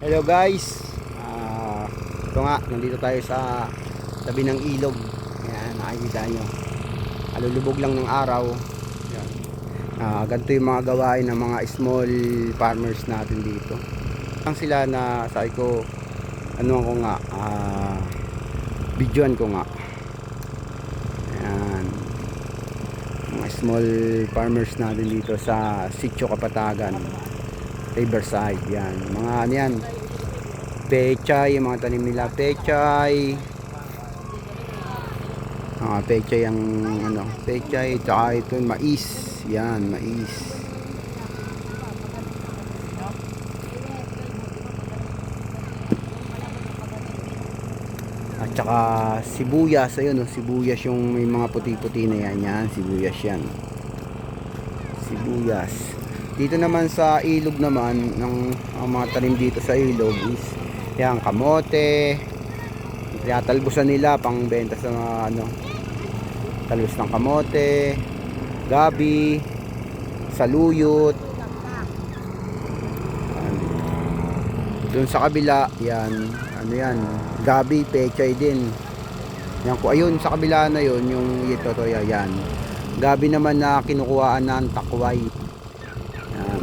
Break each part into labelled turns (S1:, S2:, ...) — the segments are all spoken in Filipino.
S1: Hello guys. Ah, ito nga, nandito tayo sa tabi ng ilog. Ayan, nakikita nyo. Alulubog lang ng araw. Ayan. Ah, ganito yung mga gawain ng mga small farmers natin dito. Ang sila na sabi ko, ano ko nga, ah, videoan ko nga. Ayan. Mga small farmers natin dito sa Sitio Kapatagan. Riverside yan. Mga ano yan pechay yung mga tanim nila. Pechay. Mga pechay ang ano pechay tsaka ito mais. Yan mais. At saka sibuyas ayun oh, sibuyas yung may mga puti-puti na yan. Yan sibuyas yan. Sibuyas dito naman sa ilog naman ng ang mga tanim dito sa ilog is yan kamote tinatalbusan nila pang benta sa mga ano talbos ng kamote gabi saluyot. Doon sa kabila yan ano yan gabi pechay din. Yan ko ayun sa kabila na yun yung ito to yan. Gabi naman na kinukuhaan ng takway yan.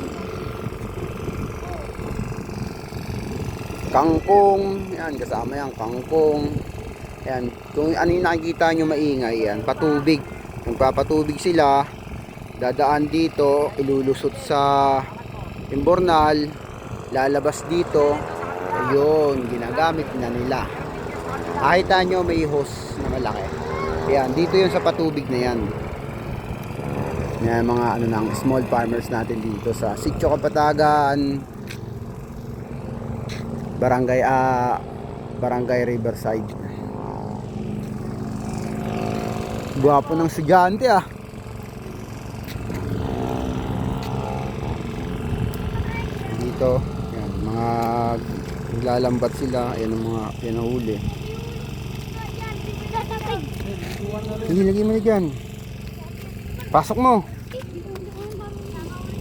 S1: Kangkong, yan kasama yan, kangkong. Yan, kung ano yung nakikita nyo maingay yan, patubig. Nagpapatubig sila, dadaan dito, ilulusot sa imbornal, lalabas dito, ayun, ginagamit na nila. Nakita nyo may hose na malaki. Yan, dito yun sa patubig na yan. Yan mga ano nang small farmers natin dito sa Sitio Kapatagan Barangay ah Barangay Riverside. Gwapo ng estudyante ah. Dito, yan, mga naglalambat sila, ayan ang mga pinahuli. Sige, lagay mo na dyan. Pasok mo.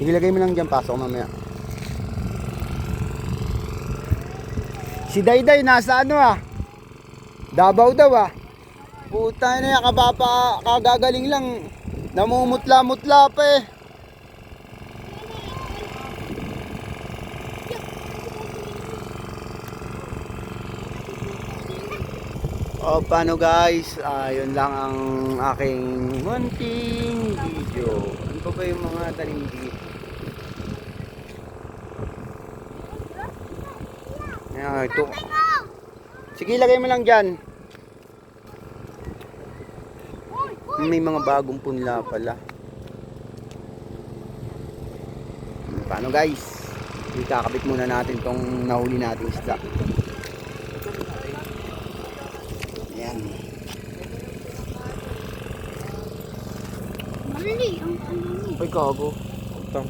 S1: Sige, lagay mo lang dyan. Pasok mamaya. Si Dayday nasa ano ah? Dabaw daw ah. Puta na yan, kabapa, kagagaling lang. Namumutla-mutla pa eh. O paano guys, yun lang ang aking munting video. Ano pa ba yung mga tanim dito? Ayan, ito. Sige, lagay mo lang dyan. May mga bagong punla pala. Paano guys? Ikakabit muna natin tong nahuli nating isda. Ayan.
S2: Mali ang ano.
S1: Ay, gago. Utang.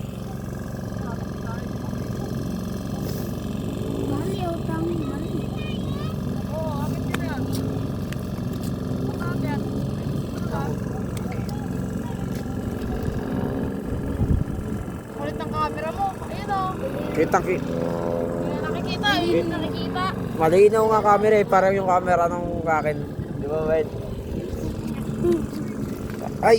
S2: Mali ang tang mali.
S3: Kulit ng camera mo. Ayun o.
S1: Kitang ki...
S3: Hindi na nakikita. Hindi na nakikita.
S4: Malinaw nga camera eh, parang yung camera ng akin. Di ba, Ben?
S1: Ay!